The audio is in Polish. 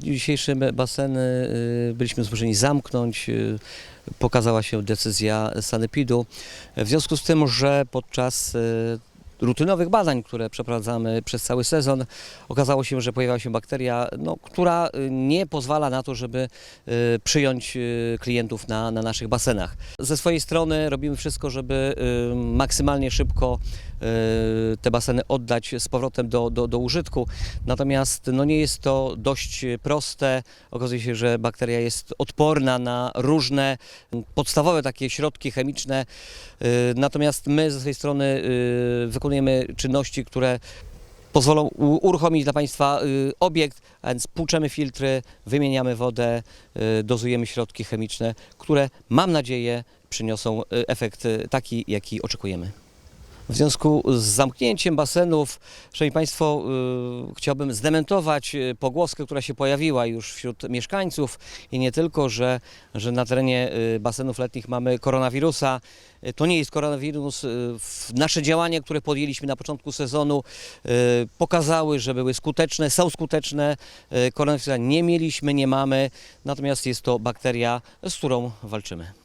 dniu dzisiejszym baseny y, byliśmy zmuszeni zamknąć. y, Pokazała się decyzja sanepidu. W związku z tym, że podczas y, rutynowych badań, które przeprowadzamy przez cały sezon, okazało się, że pojawiła się bakteria, no, która nie pozwala na to, żeby przyjąć klientów na, na naszych basenach. Ze swojej strony robimy wszystko, żeby maksymalnie szybko te baseny oddać z powrotem do, do, do użytku. Natomiast no, nie jest to dość proste. Okazuje się, że bakteria jest odporna na różne podstawowe takie środki chemiczne. Y, Natomiast my ze swojej strony y, wykonujemy czynności, które pozwolą uruchomić dla Państwa y, obiekt, a więc płuczemy filtry, wymieniamy wodę, dozujemy środki chemiczne, które mam nadzieję przyniosą efekt taki, jaki oczekujemy. W związku z zamknięciem basenów, Szanowni Państwo, y, chciałbym zdementować y, pogłoskę, która się pojawiła już wśród mieszkańców i nie tylko, że, że na terenie y, basenów letnich mamy koronawirusa. To nie jest koronawirus. Nasze działania, które podjęliśmy na początku sezonu, pokazały, że były skuteczne, są skuteczne. Koronawirusa nie mieliśmy, nie mamy, natomiast jest to bakteria, z którą walczymy.